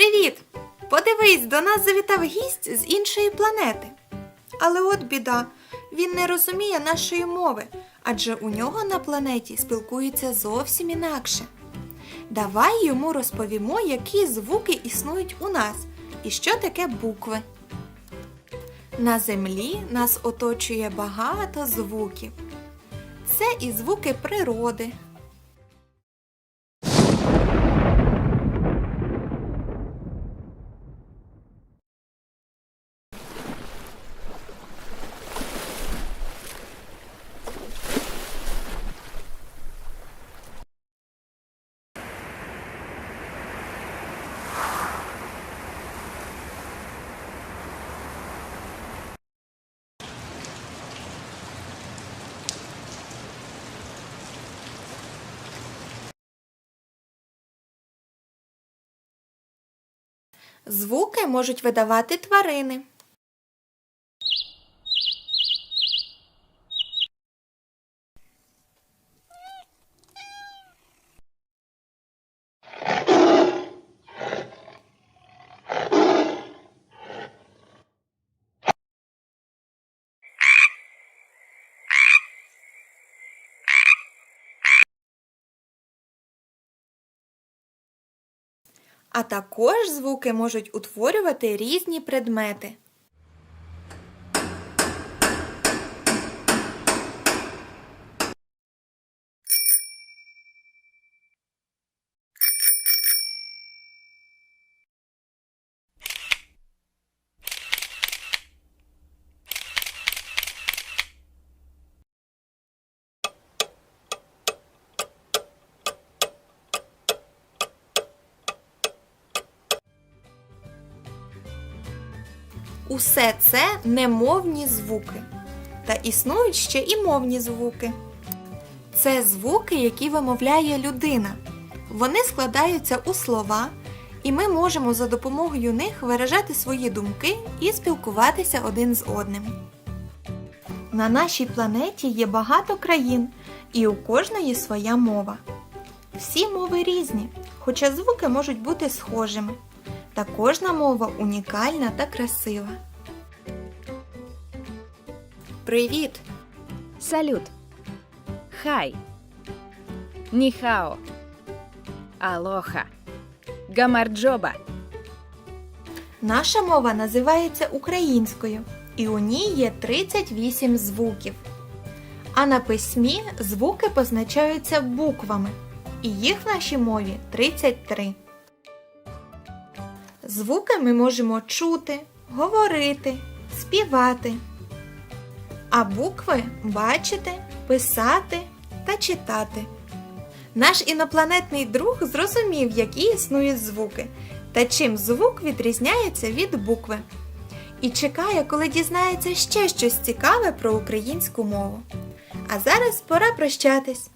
Привіт! Подивись, до нас завітав гість з іншої планети. Але от біда, він не розуміє нашої мови, адже у нього на планеті спілкуються зовсім інакше. Давай йому розповімо, які звуки існують у нас і що таке букви. На землі нас оточує багато звуків. Це і звуки природи, Звуки можуть видавати тварини. А також звуки можуть утворювати різні предмети. Усе це немовні звуки. Та існують ще і мовні звуки. Це звуки, які вимовляє людина. Вони складаються у слова, і ми можемо за допомогою них виражати свої думки і спілкуватися один з одним. На нашій планеті є багато країн, і у кожної своя мова. Всі мови різні, хоча звуки можуть бути схожими. Та кожна мова унікальна та красива. Привіт! Салют. Хай. Ніхао. Алоха. Гамарджоба. Наша мова називається українською, і у ній є 38 звуків. А на письмі звуки позначаються буквами, і їх в нашій мові 33. Звуки ми можемо чути, говорити, співати. А букви бачити, писати та читати. Наш інопланетний друг зрозумів, які існують звуки та чим звук відрізняється від букви. І чекає, коли дізнається ще щось цікаве про українську мову. А зараз пора прощатись.